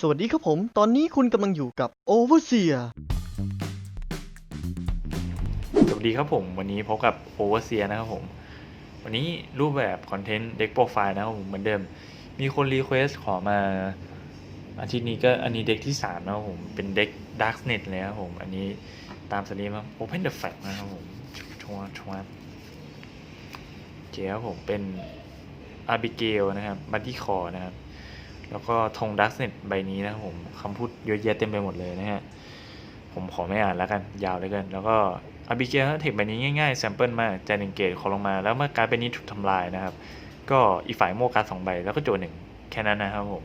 สวัสดีครับผม ตอนนี้คุณกำลังอยู่กับ Overseer สวัสดีครับผม วันนี้พบกับ Overseer นะครับผม วันนี้รูปแบบคอนเทนต์เด็กโปรไฟล์นะครับผมเหมือนเดิม มีคนรีเควสขอมาอาทิตย์นี้ก็อันนี้เด็กที่ 3 นะครับผม เป็นเด็ก Darknet เลยครับผม อันนี้ตามสตรีมครับ Open the Fact นะครับผมชวชวเจ้าผมเป็น Abigail นะครับบั d ดี้คอนะครับ แล้วก็ธง Darknet ใบนี้นะครับผมคำพูดเยอะแยะเต็มไปหมดเลยนะฮะ ผมขอไม่อ่านแล้วกัน ยาวเหลยกันแล้วก็อาบิเกลเทคใบนี้ง่ายๆแซมเปิลมากแจนเนเกตขอลงมา แล้วเมื่อการ์ดใบนี้ถูกทำลายนะครับ ก็อีฝ่ายโมการสองใบแล้วก็โจหนึ่งแค่นั้นนะครับผม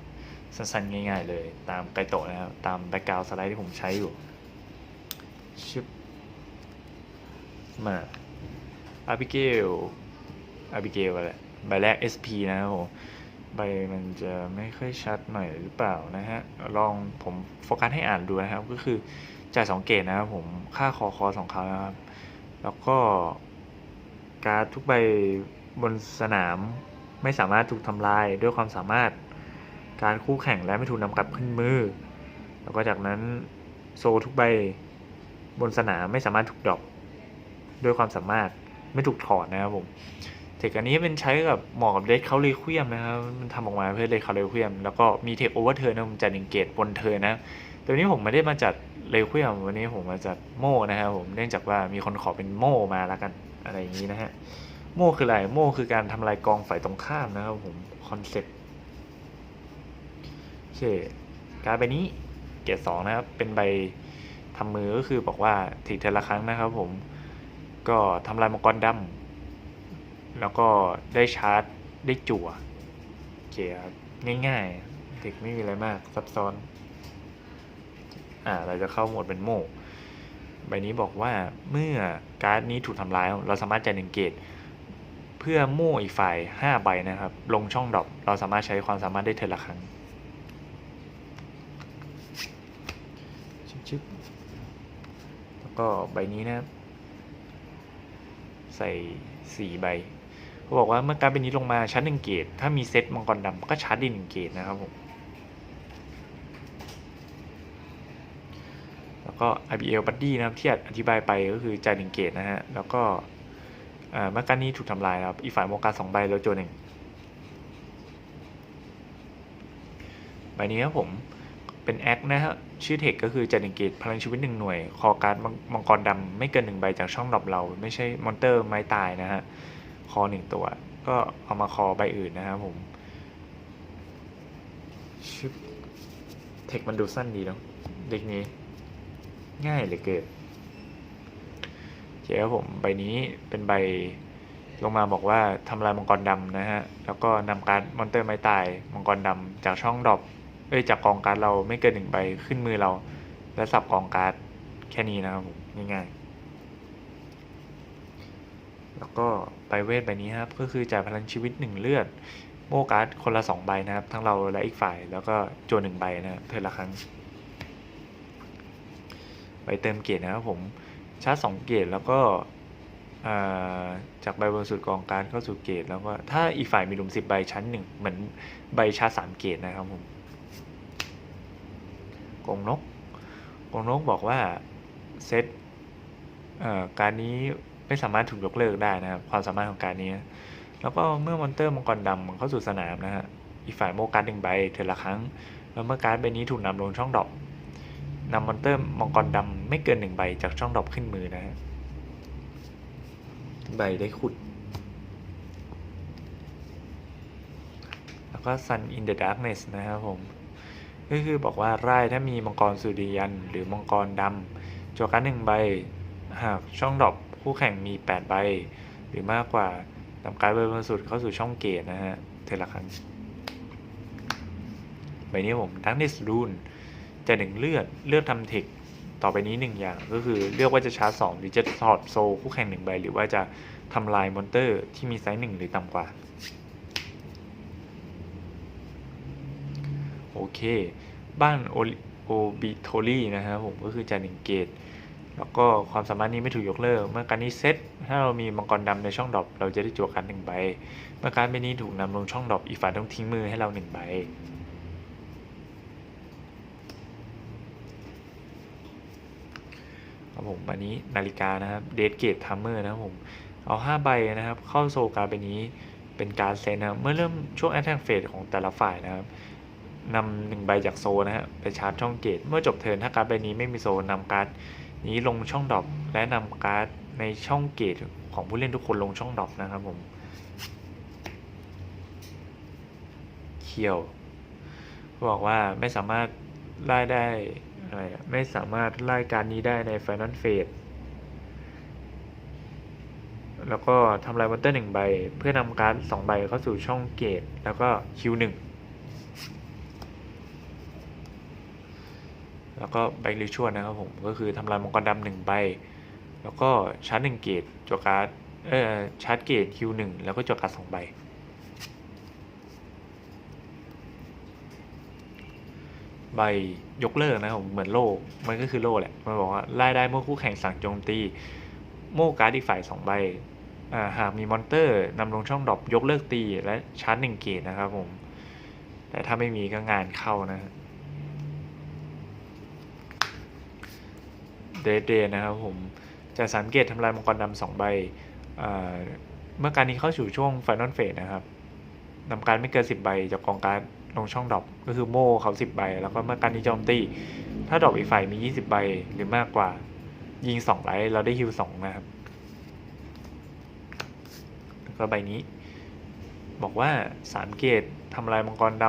สั้นๆง่าย ๆ เลย ตามไกโตะนะครับ ตามแบ็กกราวสไลด์ที่ผมใช้อยู่ชึบมาอาบิเกลอาบิเกลอะไรใบแรก SP นะครับผม ใบมันจะไม่ค่อยชัดหน่อยหรือเปล่านะฮะ ลองผมโฟกัสให้อ่านดูนะครับ ก็คือจ่ายสองเกตนะครับผมค่าคอคอสองครั้งนะครับ แล้วก็การดทุกใบบนสนามไม่สามารถถูกทำลายด้วยความสามารถการคู่แข่งและไม่ถูกนำกลับขึ้นมือ แล้วก็จากนั้นโซทุกใบบนสนามไม่สามารถถูกดรอปด้วยความสามารถไม่ถูกถอดนะครับผม เทคอันนี้เป็นใช้กับเหมาะกับเดทเขาเรควียมนะครับ มันทำออกมาเพื่อเดทเขาเรควียม แล้วก็มีเทคโอเวอร์เทิร์นะผมจัดหนึ่งเกตบนเทิร์นะตัวนี้ผมไม่ได้มาจัดเรควียมวันนี้ผมมาจัดโม่นะครับผมเนื่องจากว่ามีคนขอเป็นโม่มาแล้วกันอะไรอย่างนี้นะฮะโม่คืออะไรโม่คือการทำลายกองฝ่ายตรงข้ามนะครับผมคอนเซ็ปต์โอเคการดใบนี้เกตสองนะครับเป็นใบทำมือก็คือบอกว่าถีเทอละครั้งนะครับผมก็ทำลายมังกรดำ แล้วก็ได้ชาร์จได้จั่วโอเคครับง่ายๆเด็กไม่มีอะไรมากซับซ้อน อ่าเราจะเข้าโหมดเป็นโม่ใบนี้บอกว่าเมื่อการ์ดนี้ถูกทำลายเราสามารถจ่ายหนึ่งเกตเพื่อโม่อีกฝ่ายห้าใบนะครับ ลงช่องดรอปเราสามารถใช้ความสามารถได้เทละครั้งชึบๆแล้วก็ใบนี้นะครับใส่สี่ใบ เขาบอกว่าเมื่อการ์ดใบนี้ลงมาชาร์จหนึ่งเกตถ้ามีเซตมังกรดำก็ชาร์จได้หนึ่งเกตนะครับผมแล้วก็ IBL Buddy นะครับที่อธิบายไปก็คือจ่ายหนึ่งเกตนะฮะแล้วก็เมื่อการนี้ถูกทำลายนะครับอีฝ่ายโมกาสองใบแล้วโจหนึ่งใบนี้ครับผมเป็นแอคนะฮะชื่อเทคก็คือจ่ายหนึ่งเกตพลังชีวิตหนึ่งหน่วย คอการมังมังกรดำไม่เกินหนึ่งใบจากช่องดรอปเรา ไม่ใช่มอนเตอร์ไม้ตายนะฮะ คอหนึ่งตัว ก็เอามาคอใบอื่นนะครับผมชึบเทคมันดูสั้นดีเนาะเด็กนี้ง่ายเหลือเกินโอเคครับผมใบนี้เป็นใบลงมาบอกว่าทำลายมังกรดำนะฮะ แล้วก็นำการ์ดมอนเตอร์ไม้ตายมังกรดำจากช่องดรอปเอ้ยจากกองการ์ดเราไม่เกินหนึ่งใบขึ้นมือเรา และสับกองการ์ดแค่นี้นะครับผมง่ายๆ แล้วก็ใบเวทใบนี้ครับ ก็คือจ่ายพลังชีวิตหนึ่งเลือด โมการ์ดคนละสองใบนะครับ ทั้งเราและอีกฝ่าย แล้วก็โจนหนึ่งใบนะเทิร์นละครั้ง ไปเติมเกรดนะครับผม ชาร์จสองเกรดแล้วก็าจากใบบนสุดกองการเข้าสู่เกรดแล้วก็ถ้าอีกฝ่ายมีหลุมสิบใบชั้นหนึ่งเหมือนใบชาร์จสามเกรดนะครับผมกงนกกงนกบอกว่าเซตการนี้ ไม่สามารถถูกยกเลิกได้นะครับความสามารถของการนี้ แล้วก็เมื่อมอนเตอร์มังกรดำเข้าสู่สนามนะฮะอีกฝ่ายโมการ์ดหนึ่งใบเทอละครั้ง แล้วเมื่อการ์ดใบนี้ถูกนำลงช่องดอปนำมอนเตอร์มังกรดำไม่เกินหนึ่งใบจากช่องดอปขึ้นมือนะฮะใบได้ขุด แล้วก็ Sun in the Darkness นะครับผมก็คือบอกว่าไร่ถ้ามีมังกรสุริยัน หรือมังกรดำจวการหนึ่งใบ หากช่องดอป คู่แข่งมี 8 ใบ หรือมากกว่านำการดใบบนสุดเข้าสู่ช่องเกตนะฮะเทละครั้งใบนี้ผม Darkness Rune จะหนึ่งเลือดเลือดทำเทคต่อไปนี้หนึ่งอย่างก็คือเลือกว่าจะชาร์จสองหรือจะถอดโซคู่แข่งหนึ่งใบ หรือว่าจะทำลายมอนเตอร์ที่มีไซส์หนึ่งหรือต่ำกว่า โอเค บ้านโอโอบิโทลี่นะครับผมก็คือจะหนึ่งเกต แล้วก็ความสามารถนี้ไม่ถูกยกเลิก เมื่อการนี้เซตถ้าเรามีมังกรดำในช่องดรอปเราจะได้จั่วการหนึ่งใบ เมื่อการใบนี้ถูกนำลงช่องดรอปอีกฝ่ายต้องทิ้งมือให้เราหนึ่งใบครับผมอันนี้นาฬิกานะครับเดทเกตทัมเมอร์นะครับผมเอา 5 ใบนะครับ เข้าโซการไปนี้เป็นการเซนนะเมื่อเริ่มช่วงแอตแทกเฟสของแต่ละฝ่ายนะครับนำหนึ่งใบจากโซนะฮะไปชาร์จช่องเกต เมื่อจบเทิร์นถ้าการ์ดใบนี้ไม่มีโซนนำการ์ด นี้ลงช่องดรอปและนำการ์ดในช่องเกตของผู้เล่นทุกคนลงช่องดรอปนะครับผมเคียวบอกว่าไม่สามารถไล่ได้อะไรไม่สามารถไล่การนี้ได้ในไฟน a ลเฟสแล้วก็ทำลายมอนเตอร์หนึ่งใบ เพื่อนำการ์ดสองใบเข้าสู่ช่องเกต แล้วก็คิวหนึ่ง แล้วก็ใบริชวลนะครับผมก็คือทำลายมังกรดำหนึ่งใบ แล้วก็ชาร์จหนึ่งเกตจวการ์ดเอ่อชาร์จเกตคิวหนึ่งแล้วก็จวการ์ดสองใบใบยกเลิกนะครับผมเหมือนโล่มันก็คือโล่แหละมันบอกว่าไล่ได้เมื่อคู่แข่งสั่งโจมตี โม่การ์ดอีกฝ่ายสองใบหากมีมอนเตอร์นำลงช่องดรอปยกเลิกตีและชาร์จหนึ่งเกตนะครับผม แต่ถ้าไม่มีก็งานเข้านะฮะ เดเดนะครับผมจะสามเกตทำลายมังกรดำสองใบเมื่อการนี้เข้าสู่ช่วง Final Phase นะครับนำการไม่เกิน 10 ใบจากกองการลงช่องดรอปก็คือโม่เขา 10 ใบ แล้วก็เมื่อการนี้โจมตีถ้าดรอปอีกฝ่ายมี 20 ใบหรือมากกว่า ยิงสองไลท์เราได้ฮิวสองนะครับแล้วก็ใบนี้ บอกว่าสามเกตทำลายมังกรด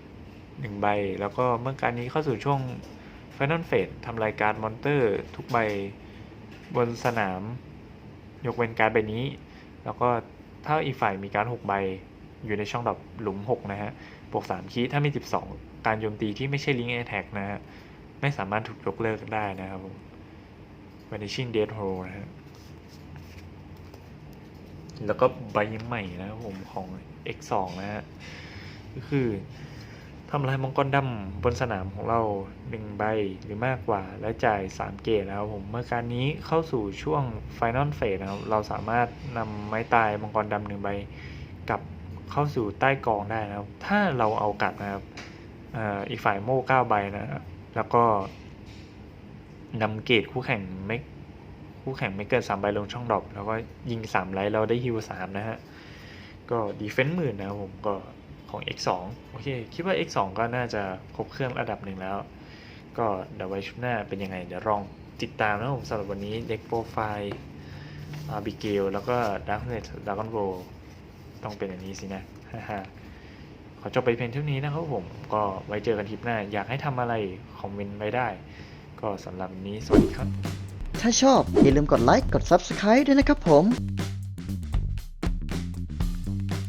ำหนึ่งใบ แล้วก็เมื่อการนี้เข้าสู่ช่วง Final Phase ทำลายการมอนเตอร์ทุกใบบนสนาม ยกเว้นการใบนี้ แล้วก็ถ้าอีกฝ่ายมีการ์ดหกใบอยู่ในช่องดรอปหลุมหกนะฮะบวกสามคีถ้ามีสิบสองการโจมตีที่ไม่ใช่ลิง k ์ a อ t แทกนะฮะ ไม่สามารถถูกยกเลิกได้นะครับผม Vanishing Dead Hole นะฮะ แล้วก็ใบใหม่นะครับผมของ X2 นะฮะ ก็คือ ทำลายมังกรดำบนสนามของเราหนึ่งใบหรือมากกว่า และจ่าย 3 เกตนะครับผมเมื่อการนี้เข้าสู่ช่วง Final Phase นะครับ เราสามารถนำไม้ตายมังกรดำหนึ่งใบกลับเข้าสู่ใต้กองได้นะครับ ถ้าเราเอากลับนะครับอีกฝ่ายโม่เก้าใบนะแล้วก็นำเกตคู่แข่งไม่คู่แข่งไม่เกินสามใบลงช่องดรอปแล้วก็ยิงสามไลท์เราได้ฮิวสามนะฮะก็ดีเฟนต์หมื่นนะครับผมก็ ของ X2 โอเค คิดว่า X2 ก็น่าจะครบเครื่องระดับหนึ่งแล้ว ก็เดี๋ยวไว้ชุดหน้าเป็นยังไง เดี๋ยวลองติดตามนะครับผมสำหรับวันนี้เด็กโปรไฟล์อาบิเกลแล้วก็ดักเน็ตดักอนโรต้องเป็นอย่างนี้สินะฮ่าขอจบไปเพียงเท่านี้นะครับผม ก็ไว้เจอกันทริปหน้า อยากให้ทำอะไร คอมเมนต์ไว้ได้ ก็สำหรับวันนี้สวัสดีครับ ถ้าชอบอย่าลืมกดไลค์กด Subscribe ด้วยนะครับผม